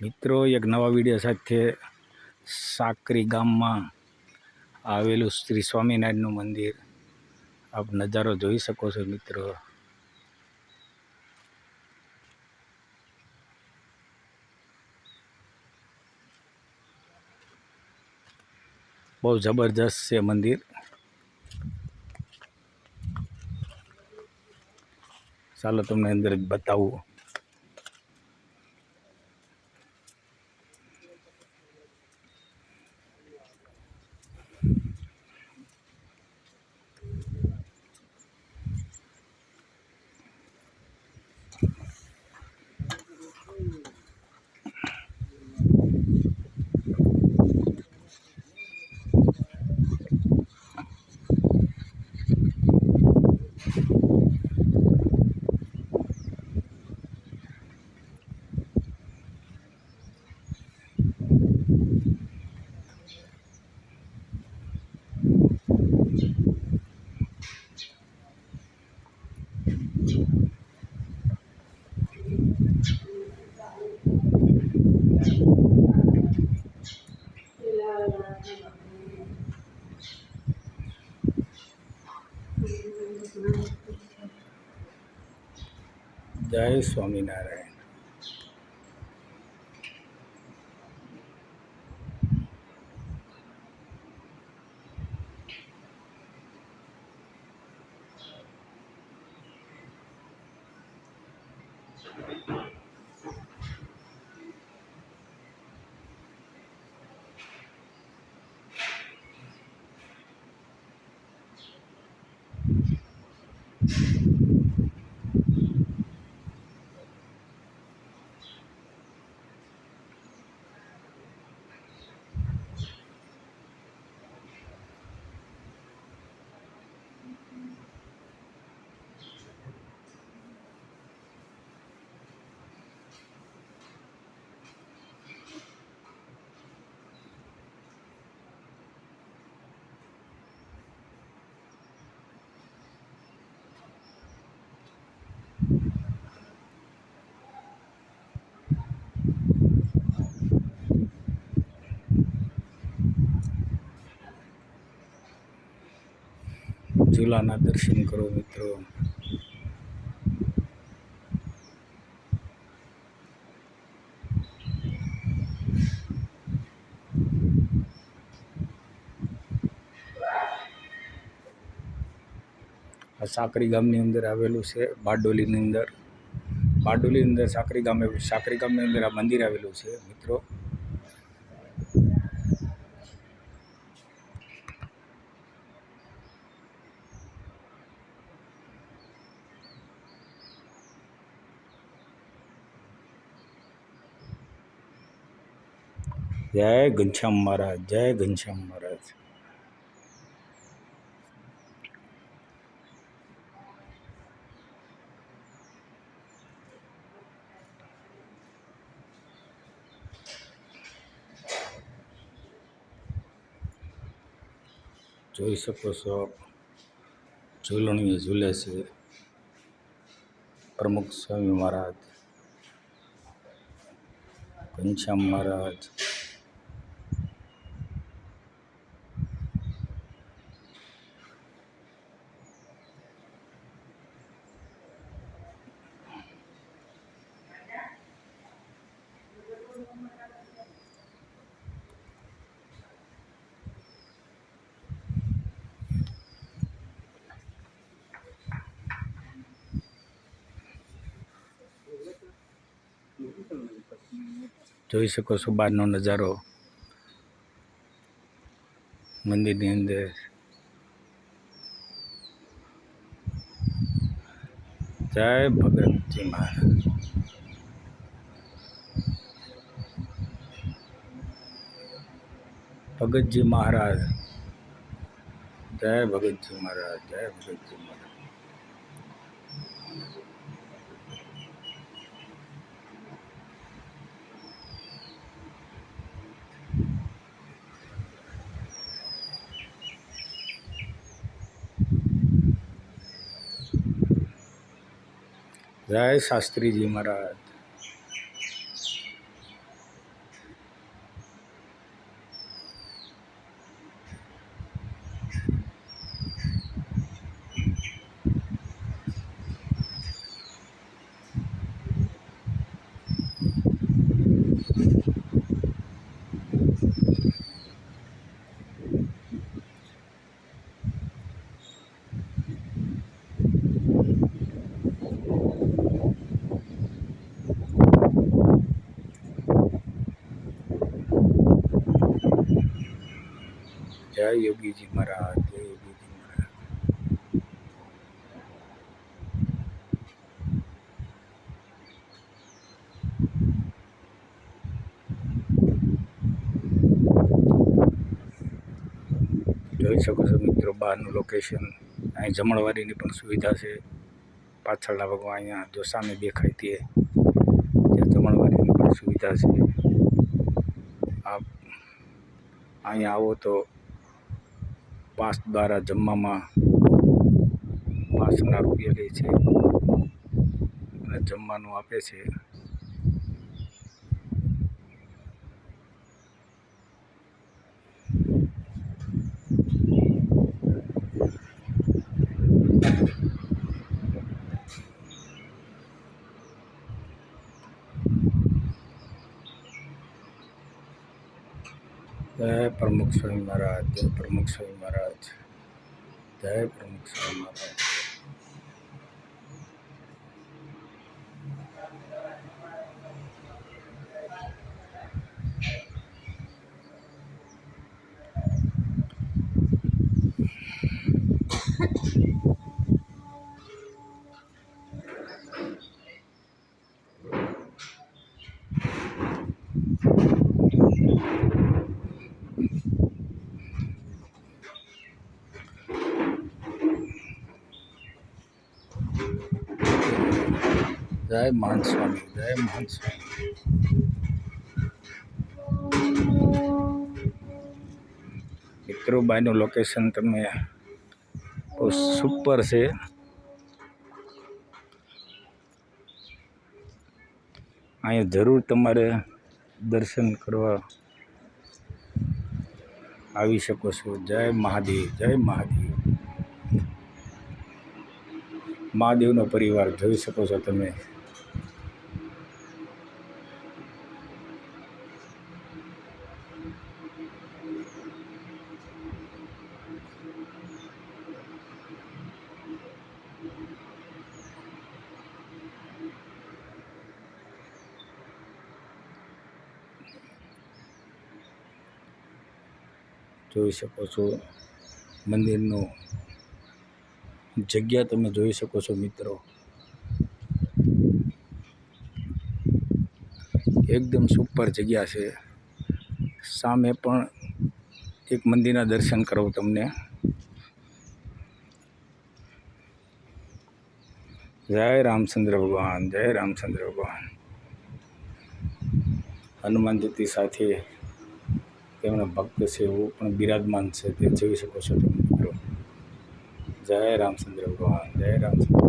મિત્રો, એક નવા વીડિયો સાથે સાકરી ગામમાં આવેલું શ્રી સ્વામિનારાયણનું મંદિર. આપ નજારો જોઈ શકો છો મિત્રો. બહુ જબરજસ્ત છે મંદિર. ચાલો તમને અંદર બતાવું. જય સ્વામિનારાયણ. ઝૂલાના દર્શન કરો મિત્રો. આ સાકરી ગામની અંદર આવેલું છે, બારડોલીની અંદર. બારડોલીની અંદર સાકરી ગામે સાકરી ગામની અંદર આ મંદિર આવેલું છે, મિત્રો. જય ઘનશ્યામ મહારાજ જય ઘનશ્યામ મહારાજ જોઈ શકો છો ઝૂલણીએ ઝૂલે છે. પ્રમુખ સ્વામી મહારાજ, ઘનશ્યામ મહારાજ. જોઈ શકો છો બહારનો નજારો. મંદિરની અંદર. જય ભગતજી મહારાજ. ભગતજી મહારાજ. જય ભગતજી મહારાજ, જય ભગતજી મહારાજ. જય શાસ્ત્રીજી મહારાજ જય યોગીજી મહારાજ, જય યોગીજી મહારાજ. જોઈ શકો છો મિત્રો, બહારનું લોકેશન અહીં જમણવારીની પણ સુવિધા છે. પાછળના ભાગમાં અહીંયા જો સામે દેખાય તે જમણવારીની પણ સુવિધા છે. આપ અહીંયા આવો તો પાસ દ્વારા જમવામાં પાસના રૂપિયા લે છે. અને જમવાનું આપે છે. જય પ્રમુખ સ્વામી મહારાજ જય પ્રમુખ સ્વામી મહારાજ જય પ્રમુખ સ્વામી મહારાજ. જય મહાન સ્વામી, જય મહાન સ્વામી. બાયનું લોકેશન તમે બહુ સુપર છે. અહીંયા જરૂર તમારે દર્શન કરવા આવી શકો છો. જય મહાદેવ જય મહાદેવ. મહાદેવનો પરિવાર જોઈ શકો છો તમે. જોઈ શકો છો. મંદિરનું જગ્યા તમે જોઈ શકો છો મિત્રો. એકદમ સુપર જગ્યા છે. સામે પણ એક મંદિરના દર્શન કરાવું તમને. જય રામચંદ્ર ભગવાન, જય રામચંદ્ર ભગવાન. હનુમાનજીથી સાથે તેમના ભક્ત છે એવું પણ બિરાજમાન છે, તે જોઈ શકો છો તમે મિત્રો. જય રામચંદ્ર ભગવાન, જય રામચંદ્ર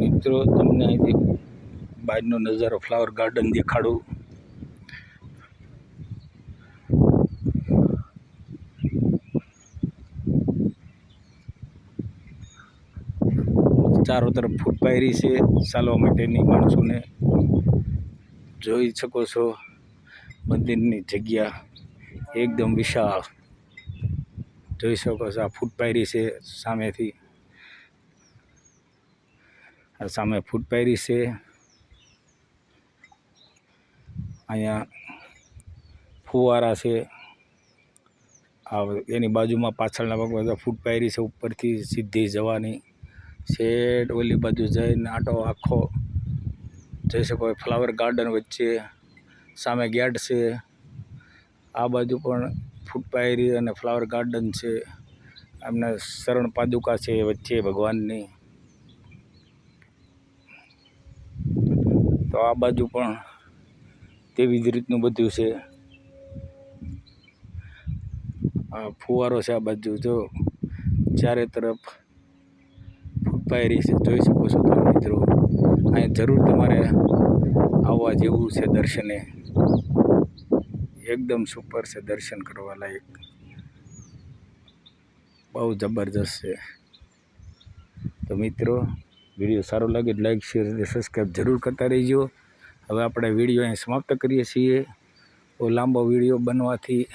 મિત્રો, તમને અહીંથી બહારનો નજારો ફ્લાવર ગાર્ડન દેખાડું. ચારો તરફ ફૂટ પાયરી છે. ચાલવા માટેની માણસોને જોઈ શકો છો. મંદિરની જગ્યા એકદમ વિશાળ. જોઈ શકો છો આ ફૂટ પાયરી છે સામેથી. આ સામે ફૂટ પાયરી છે. અહીંયા ફુવારા છે. આ એની બાજુમાં પાછળના ભાગમાં બધા ફૂટ પાયરી છે. ઉપરથી સીધી જવાની શેડ ઓલી બાજુ જઈને આટો આખો જઈ શકો ફ્લાવર ગાર્ડન વચ્ચે. સામે ગેટ છે. આ બાજુ પણ ફૂટ પાયરી અને ફ્લાવર ગાર્ડન છે. એમને શરણ પાદુકા છે વચ્ચે ભગવાનની. તો આ બાજુ પણ તેવી જ રીતનું બધું છે. આ ફુવારો છે આ બાજુ. જો ચારે તરફ ફૂટપાયરી છે જોઈ શકો છો તમે મિત્રો. અહીં જરૂર તમારે આવવા જેવું છે દર્શને. એકદમ સુપર છે દર્શન કરવા લાયક. બહુ જબરજસ્ત છે. તો મિત્રો, વીડિયો સારો લાગે લાઈક, શેર અને સબસ્ક્રાઈબ જરૂર કરતા રહેજો. હવે આપણે વીડિયો અહીં સમાપ્ત કરીએ છીએ. બહુ લાંબો વીડિયો બનવાથી